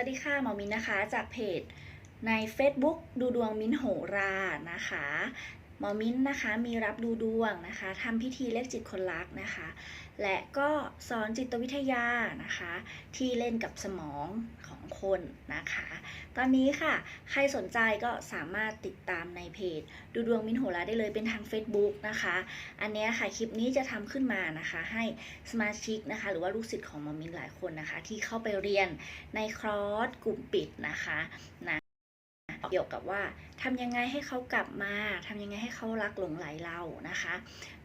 วัสดีค่ะหมอมินนะคะจากเพจใน Facebook ดูดวงมินโหรานะคะ หมอมิ้นนะคะมีรับดูดวงนะคะทำพิธีเรียกจิตคนรักนะคะ และก็สอนจิตวิทยานะคะ ที่เล่นกับสมองของคนนะคะ ตอนนี้ค่ะ ใครสนใจก็สามารถติดตามในเพจ ดูดวงมิ้นโหราได้เลยเป็นทาง Facebook นะคะ อันเนี้ยค่ะคลิปนี้จะทำขึ้นมานะคะ ให้สมาชิกนะคะ หรือว่าลูกศิษย์ของหมอมิ้นหลายคนนะคะ ที่เข้าไปเรียนในคอร์สกลุ่มปิดนะคะนะ เกี่ยวกับว่าทำยังไงให้เขากลับมาทำยังไงให้เขารักหลงไหลเรานะคะ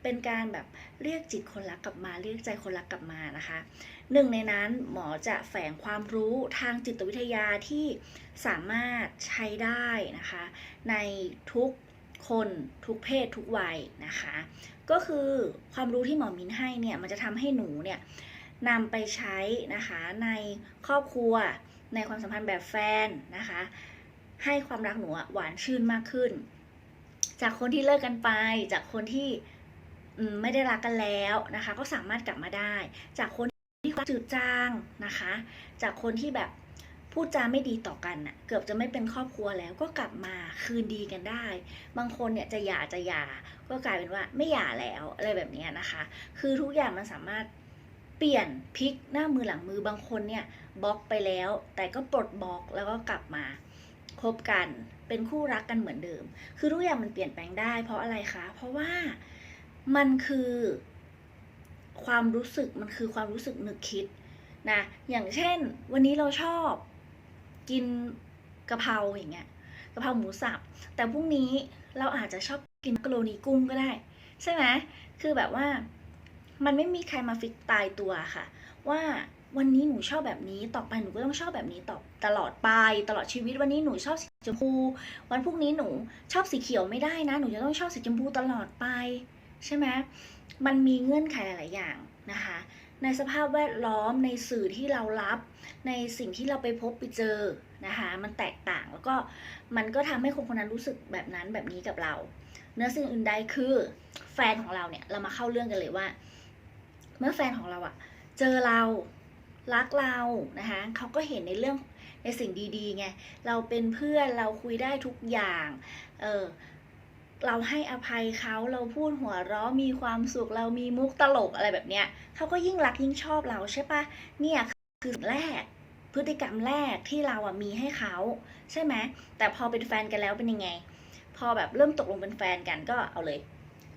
เป็นการแบบเรียกจิตคนรักกลับมา เรียกใจคนรักกลับมานะคะหนึ่งในนั้นหมอจะแฝงความรู้ทางจิตวิทยาที่สามารถใช้ได้นะคะ ในทุกคนทุกเพศทุกวัยนะคะ ก็คือความรู้ที่หมอมินให้เนี่ยมันจะทำให้หนูเนี่ยนำไปใช้นะคะในครอบครัวในความสัมพันธ์แบบแฟนนะคะ ให้ความรักหนูอะหวานชื่นมากขึ้น จากคนที่เลิกกันไป จากคนที่ไม่ได้รักกันแล้วนะคะ ก็สามารถกลับมาได้ จากคนที่จืดจางนะคะ จากคนที่แบบพูดจาไม่ดีต่อกันน่ะ เกือบจะไม่เป็นครอบครัวแล้วก็กลับมาคืนดีกันได้ บางคนเนี่ยจะหย่าจะหย่าก็กลายเป็นว่าไม่หย่าแล้วอะไรแบบนี้นะคะ คือทุกอย่างมันสามารถเปลี่ยนพลิกหน้ามือหลังมือบางคนเนี่ยบล็อกไปแล้ว แต่ก็ปลดบล็อกแล้วก็กลับมา คบกัน เป็นคู่รักกันเหมือนเดิม คือทุกอย่างมันเปลี่ยนแปลงได้ เพราะอะไรคะ เพราะว่ามันคือความรู้สึกมันคือความรู้สึกนึกคิดนะ อย่างเช่น วันนี้เราชอบกินกะเพราอย่างเงี้ยกะเพราหมูสับ แต่พรุ่งนี้เราอาจจะชอบกินกะโรนีกุ้งก็ได้ ใช่ไหมคือแบบว่ามันไม่มีใครมาฟิกตายตัวค่ะ ว่า วันนี้หนูชอบแบบนี้ต่อไปหนูก็ต้องชอบแบบนี้ต่อตลอดไป ตลอดชีวิตวันนี้หนูชอบสีชมพู วันพรุ่งนี้หนูชอบสีเขียวไม่ได้นะ หนูจะต้องชอบสีชมพูตลอดไป ใช่ไหมมันมีเงื่อนไขหลาย ๆ อย่างนะคะ ในสภาพแวดล้อมในสื่อที่เรารับ ในสิ่งที่เราไปพบไปเจอนะคะมันแตกต่างแล้วก็มันก็ทำให้คนคนนั้นรู้สึกแบบนั้นแบบนี้กับเรา เนื้อสิ่งอื่นใดคือแฟนของเราเนี่ยเรามาเข้าเรื่องกันเลยว่า เมื่อแฟนของเราอะเจอเรา รักเรานะคะเขาก็เห็นในเรื่องในสิ่งดีๆไงเราเป็นเพื่อนเราคุยได้ทุกอย่างเออเราให้อภัยเขาเราพูดหัวเราะมีความสุขเรามีมุกตลกอะไรแบบเนี้ยเขาก็ยิ่งรักยิ่งชอบเราใช่ปะเนี่ยคือแรกพฤติกรรมแรกที่เราอะมีให้เขาใช่ไหมแต่พอเป็นแฟนกันแล้วเป็นยังไง พอแบบเริ่มตกลงเป็นแฟนกันก็เอาเลย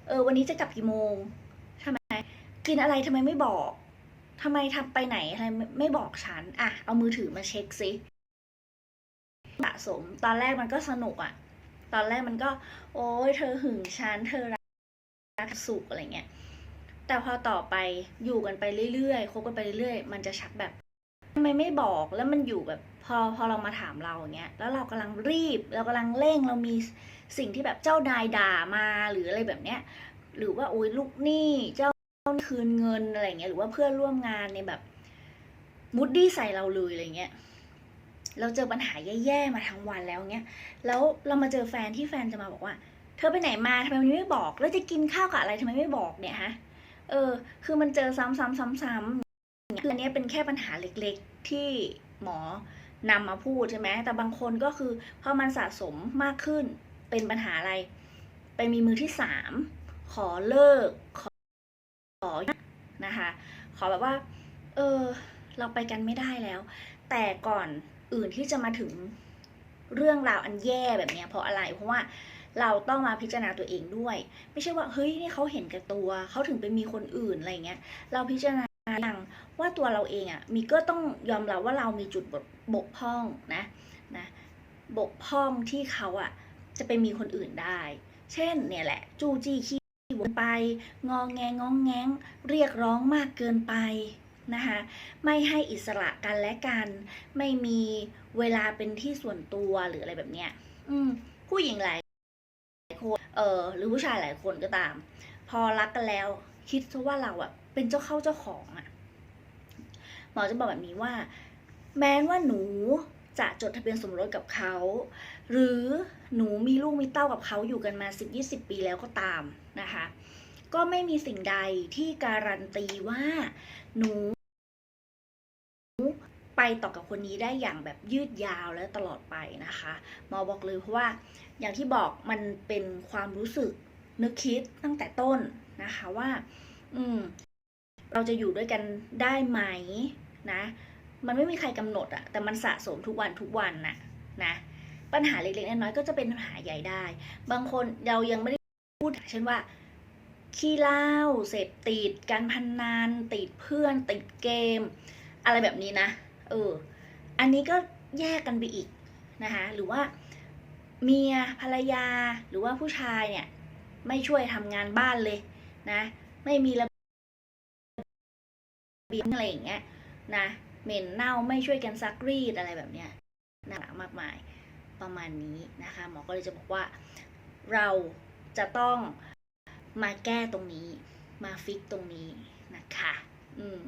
เออ วันนี้จะกลับกี่โมงทำไมกินอะไรทำไมไม่บอก ทำไมทำไปไหนอะไรไม่บอกฉันอะเอามือถือมาเช็คซิสะสม ตอนแรกมันก็สนุกอะตอนแรกมันก็ โอ้ยเธอหึงฉันเธอรักสุขอะไรเงี้ย แต่พอต่อไปอยู่กันไปเรื่อยๆคบกันไปเรื่อยๆมันจะชักแบบทำไมไม่บอกแล้วมันอยู่แบบพอพอเรามาถามเราอย่างเงี้ยแล้วเรากำลังรีบเรากำลังเร่งเรามีสิ่งที่แบบเจ้านายด่ามาหรืออะไรแบบเนี้ย หรือว่าโอ้ยลูกหนี้เจ้า คืนเงินอะไรเงี้ยหรือว่าเพื่อนร่วมงานในแบบมุดดี้ใส่เราเลยอะไรเงี้ยเราเจอปัญหาแย่ๆมาทั้งวันแล้วเงี้ยแล้วเรามาเจอแฟนที่แฟนจะมาบอกว่า เธอไปไหนมาทำไมวันนี้ไม่บอก แล้วจะกินข้าวกับอะไรทำไมไม่บอกเนี่ยฮะเออ คือมันเจอซ้ำๆๆๆคืออันนี้เป็นแค่ปัญหาเล็กๆที่หมอนำมาพูดใช่ไหมแต่บางคนก็คือพอมันสะสมมากขึ้นเป็นปัญหาอะไร ไปมีมือที่สามขอเลิกขอ อนะคะ ขอแบบว่า เออ เราไปกันไม่ได้แล้ว แต่ก่อนอื่นที่จะมาถึงเรื่องราวอันแย่แบบเนี้ยเพราะอะไร เพราะว่าเราต้องมาพิจารณาตัวเองด้วย ไม่ใช่ว่าเฮ้ยนี่เขาเห็นแก่ตัวเขาถึงไปมีคนอื่นอะไรเงี้ย เราพิจารณาอย่างว่าตัวเราเองอะ่ะมีก็ต้องยอมรับว่าเรามีจุดบกพร่องนะนะบกพร่องที่เขาอะ่ะจะไปมีคนอื่นได้ เช่นเนี่ยแหละ จู้จี้ขี้ นไป งองแงงองแงงเรียกร้องมากเกินไปนะคะไม่ให้อิสระกันและกัน ไม่มีเวลาเป็นที่ส่วนตัวหรืออะไรแบบเนี้ยอืมผู้หญิงหลายคนเออหรือผู้ชายหลายคนก็ตาม พอรักกันแล้ว คิดซะว่าเราอะเป็นเจ้าเข้าเจ้าของอะหมอจะบอกแบบนี้ว่า แม้ว่าหนูจะจดทะเบียนสมรสกับเขา หรือ หนูมีลูกมีเต้ากับเขาอยู่กันมาสิบยี่สิบปีแล้วก็ตามนะคะ ก็ไม่มีสิ่งใดที่การันตีว่าหนูไปต่อกับคนนี้ได้อย่างแบบยืดยาวและตลอดไปนะคะหมอบอกเลยเพราะว่าอย่างที่บอกมันเป็นความรู้สึกนึกคิดตั้งแต่ต้นนะคะว่า อืม เราจะอยู่ด้วยกันได้ไหมนะ มันไม่มีใครกำหนดอะแต่มันสะสมทุกวันทุกวันน่ะนะ ปัญหาเล็กๆน้อยๆก็จะเป็นปัญหาใหญ่ได้ บางคนเรายังไม่ได้พูดเช่นว่าขี้เหล้าเสพติดการพนนันติดเพื่อนติดเกม อะไรแบบนี้นะเอออันนี้ก็แยกกันไปอีกนะคะหรือว่าเมียภรรยาหรือว่าผู้ชายเนี่ยไม่ช่วยทำงานบ้านเลยนะ ไม่มีระเบียบอะไรอย่างเงี้ยนะเหม็นเน่าไม่ช่วยกันซักรีดอะไรแบบเนี้ยหนักมากมาย ประมาณนี้นะคะหมอก็เลยจะบอกว่าเราจะต้องมาแก้ตรงนี้ มาฟิกตรงนี้นะคะ อืม